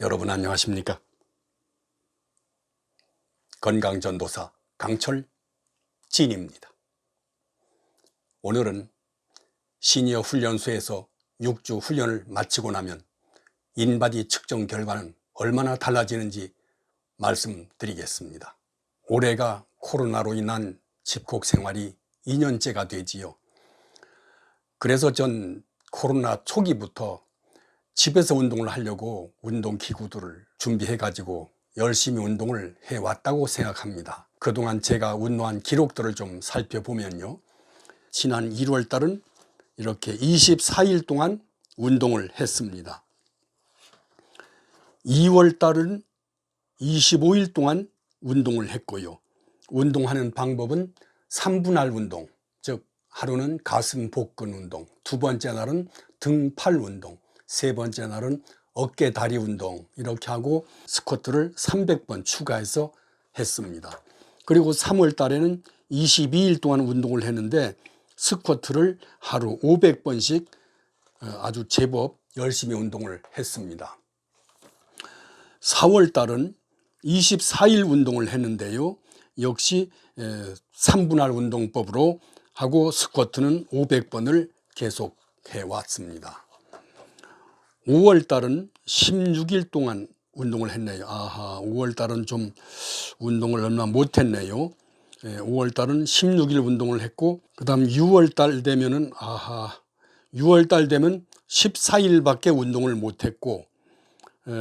여러분 안녕하십니까? 건강전도사 강철 진입니다. 오늘은 시니어 훈련소에서 6주 훈련을 마치고 나면 인바디 측정 결과는 얼마나 달라지는지 말씀드리겠습니다. 올해가 코로나로 인한 집콕 생활이 2년째가 되지요. 그래서 전 코로나 초기부터 집에서 운동을 하려고 운동 기구들을 준비해 가지고 열심히 운동을 해왔다고 생각합니다. 그동안 제가 운동한 기록들을 좀 살펴보면요. 지난 1월 달은 이렇게 24일 동안 운동을 했습니다. 2월 달은 25일 동안 운동을 했고요. 운동하는 방법은 3분할 운동, 즉 하루는 가슴 복근 운동, 두 번째 날은 등팔 운동, 세 번째 날은 어깨 다리 운동 이렇게 하고 스쿼트를 300번 추가해서 했습니다. 그리고 3월 달에는 22일 동안 운동을 했는데 스쿼트를 하루 500번씩 어, 아주 제법 열심히 운동을 했습니다. 4월 달은 24일 운동을 했는데요. 역시 3분할 운동법으로 하고 스쿼트는 500번을 계속 해 왔습니다. 5월 달은 16일 동안 운동을 했네요. 아하, 5월 달은 좀 운동을 얼마 못 했네요. 5월 달은 16일 운동을 했고, 그 다음 6월 달 되면은, 아하, 6월 달 되면 14일밖에 운동을 못 했고, 에,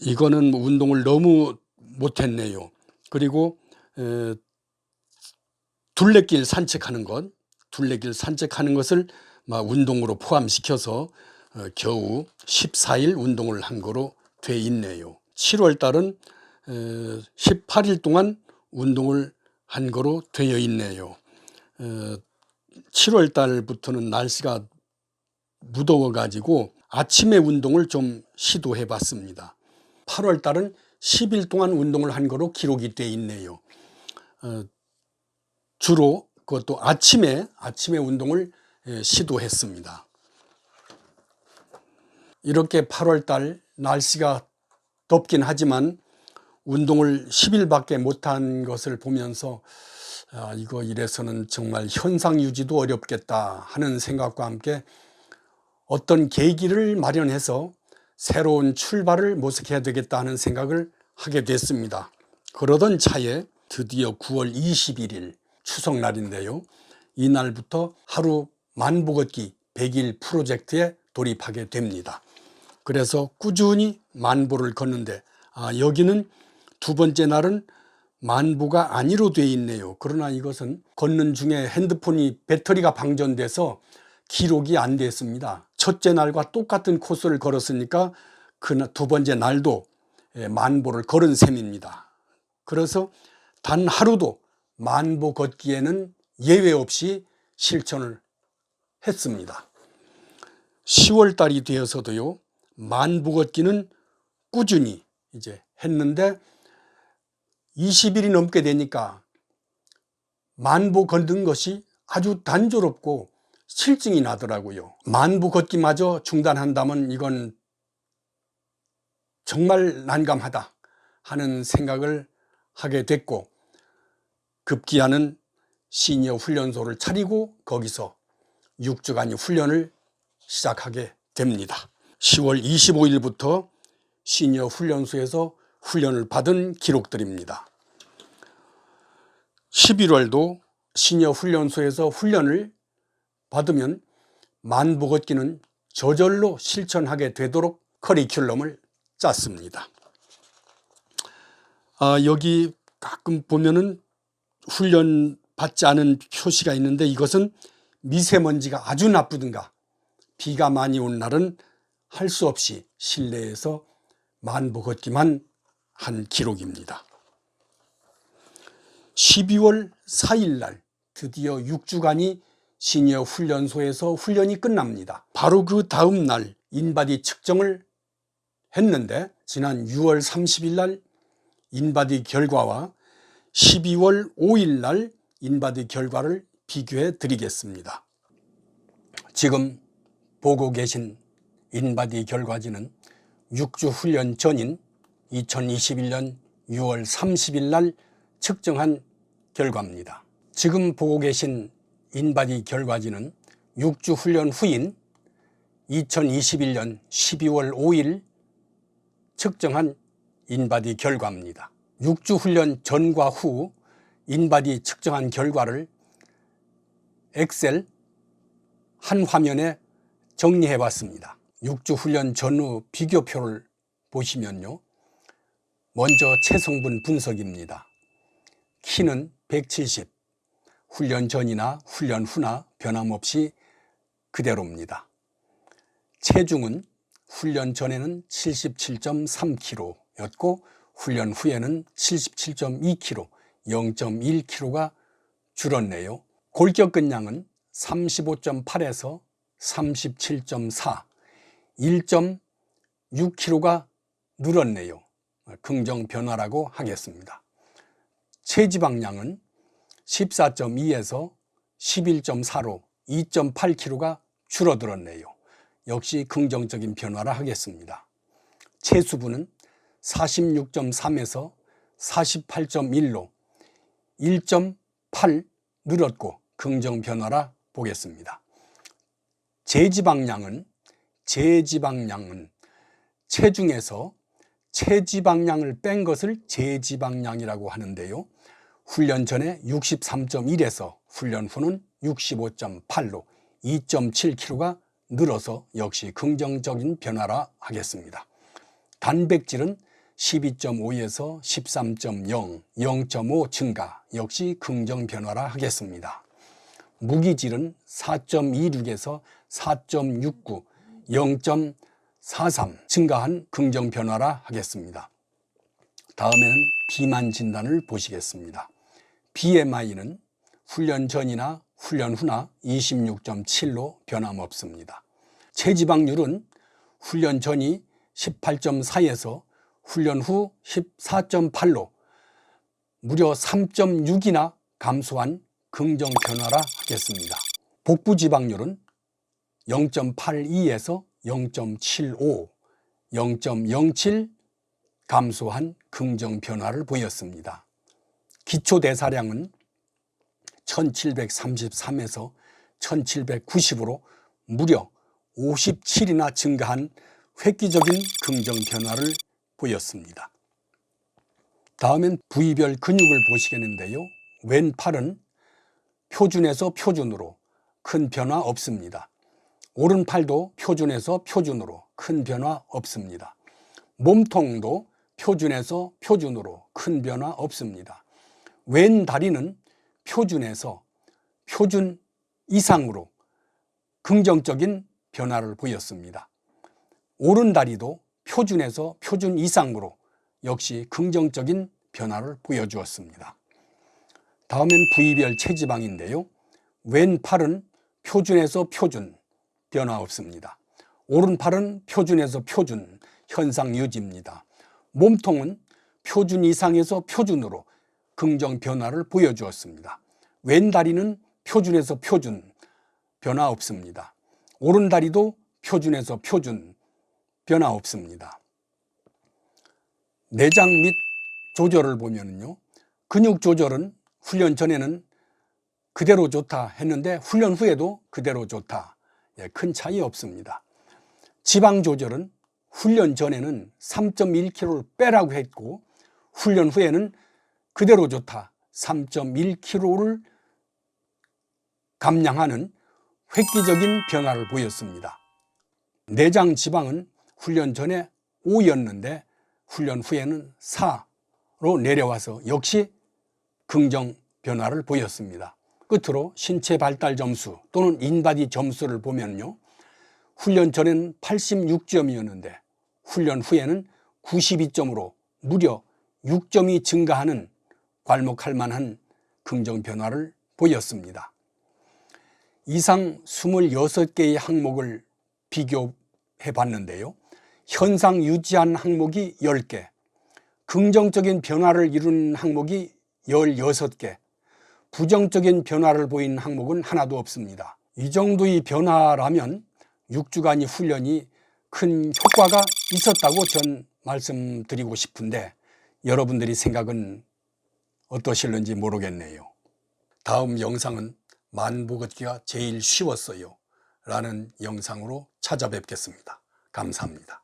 이거는 뭐 운동을 너무 못 했네요. 그리고, 에, 둘레길 산책하는 것, 둘레길 산책하는 것을 막 운동으로 포함시켜서 어, 겨우 14일 운동을 한 거로 돼 있네요. 7월 달은 18일 동안 운동을 한 거로 되어 있네요. 7월 달부터는 날씨가 무더워 가지고 아침에 운동을 좀 시도해 봤습니다. 8월 달은 10일 동안 운동을 한 거로 기록이 돼 있네요. 어, 주로 그것도 아침에 아침에 운동을 예, 시도했습니다. 이렇게 8월 달 날씨가 덥긴 하지만 운동을 10일밖에 못한 것을 보면서 아, 이거 이래서는 정말 현상 유지도 어렵겠다 하는 생각과 함께 어떤 계기를 마련해서 새로운 출발을 모색해야 되겠다 하는 생각을 하게 됐습니다. 그러던 차에 드디어 9월 21일 추석날인데요. 이날부터 하루 만보 걷기 100일 프로젝트에 돌입하게 됩니다. 그래서 꾸준히 만보를 걷는데 아, 여기는 두 번째 날은 만보가 아니로 돼 있네요. 그러나 이것은 걷는 중에 핸드폰이 배터리가 방전돼서 기록이 안 됐습니다. 첫째 날과 똑같은 코스를 걸었으니까 그 두 번째 날도 예, 만보를 걸은 셈입니다. 그래서 단 하루도 만보 걷기에는 예외 없이 실천을 했습니다. 10월 달이 되어서도요, 만보 걷기는 꾸준히 이제 했는데 20일이 넘게 되니까 만보 걷는 것이 아주 단조롭고 실증이 나더라고요. 만보 걷기마저 중단한다면 이건 정말 난감하다 하는 생각을 하게 됐고 급기야는 시니어 훈련소를 차리고 거기서 6주간 훈련을 시작하게 됩니다. 10월 25일부터 시니어 훈련소에서 훈련을 받은 기록들입니다. 11월도 시니어 훈련소에서 훈련을 받으면 만보 걷기는 저절로 실천하게 되도록 커리큘럼을 짰습니다. 아, 여기 가끔 보면은 훈련 받지 않은 표시가 있는데 이것은 미세먼지가 아주 나쁘든가 비가 많이 온 날은 할 수 없이 실내에서 만보 걷기만 한 기록입니다. 12월 4일 날 드디어 6주간이 시니어 훈련소에서 훈련이 끝납니다. 바로 그 다음 날 인바디 측정을 했는데 지난 6월 30일 날 인바디 결과와 12월 5일 날 인바디 결과를 비교해 드리겠습니다. 지금 보고 계신 인바디 결과지는 6주 훈련 전인 2021년 6월 30일 날 측정한 결과입니다. 지금 보고 계신 인바디 결과지는 6주 훈련 후인 2021년 12월 5일 측정한 인바디 결과입니다. 6주 훈련 전과 후 인바디 측정한 결과를 엑셀 한 화면에 정리해 봤습니다. 6주 훈련 전후 비교표를 보시면요. 먼저 체성분 분석입니다. 키는 170, 훈련 전이나 훈련 후나 변함없이 그대로입니다. 체중은 훈련 전에는 77.3kg였고 훈련 후에는 77.2kg, 0.1kg가 줄었네요. 골격근량은 35.8에서 37.4, 1.6kg가 늘었네요. 긍정 변화라고 하겠습니다. 체지방량은 14.2에서 11.4로 2.8kg가 줄어들었네요. 역시 긍정적인 변화라 하겠습니다. 체수분은 46.3에서 48.1로 1.8 늘었고 긍정 변화라 보겠습니다. 제지방량은 제지방량은 체중에서 체지방량을 뺀 것을 제지방량이라고 하는데요. 훈련 전에 63.1에서 훈련 후는 65.8로 2.7kg가 늘어서 역시 긍정적인 변화라 하겠습니다. 단백질은 12.5에서 13.0, 0.5 증가, 역시 긍정 변화라 하겠습니다. 무기질은 4.26에서 4.69, 0.43 증가한 긍정 변화라 하겠습니다. 다음에는 비만 진단을 보시겠습니다. BMI는 훈련 전이나 훈련 후나 26.7로 변함없습니다. 체지방률은 훈련 전이 18.4에서 훈련 후 14.8로 무려 3.6이나 감소한 긍정 변화라 하겠습니다. 복부 지방률은 0.82에서 0.75, 0.07 감소한 긍정 변화를 보였습니다. 기초 대사량은 1733에서 1790으로 무려 57이나 증가한 획기적인 긍정 변화를 보였습니다. 다음엔 부위별 근육을 보시겠는데요. 왼팔은 표준에서 표준으로 큰 변화 없습니다. 오른팔도 표준에서 표준으로 큰 변화 없습니다. 몸통도 표준에서 표준으로 큰 변화 없습니다. 왼 다리는 표준에서 표준 이상으로 긍정적인 변화를 보였습니다. 오른 다리도 표준에서 표준 이상으로 역시 긍정적인 변화를 보여주었습니다. 다음엔 부위별 체지방인데요. 왼팔은 표준에서 표준, 변화 없습니다. 오른팔은 표준에서 표준, 현상 유지입니다. 몸통은 표준 이상에서 표준으로 긍정 변화를 보여주었습니다. 왼다리는 표준에서 표준, 변화 없습니다. 오른다리도 표준에서 표준, 변화 없습니다. 내장 및 조절을 보면요. 근육 조절은 훈련 전에는 그대로 좋다 했는데 훈련 후에도 그대로 좋다. 예, 큰 차이 없습니다. 지방 조절은 훈련 전에는 3.1kg를 빼라고 했고 훈련 후에는 그대로 좋다. 3.1kg를 감량하는 획기적인 변화를 보였습니다. 내장 지방은 훈련 전에 5였는데 훈련 후에는 4로 내려와서 역시 긍정 변화를 보였습니다. 끝으로 신체 발달 점수 또는 인바디 점수를 보면요. 훈련 전에는 86점이었는데 훈련 후에는 92점으로 무려 6점이 증가하는 괄목할 만한 긍정 변화를 보였습니다. 이상 26개의 항목을 비교해 봤는데요. 현상 유지한 항목이 10개, 긍정적인 변화를 이룬 항목이 16개, 부정적인 변화를 보인 항목은 하나도 없습니다. 이 정도의 변화라면 6주간의 훈련이 큰 효과가 있었다고 전 말씀드리고 싶은데 여러분들이 생각은 어떠실는지 모르겠네요. 다음 영상은 만보 걷기가 제일 쉬웠어요. 라는 영상으로 찾아뵙겠습니다. 감사합니다.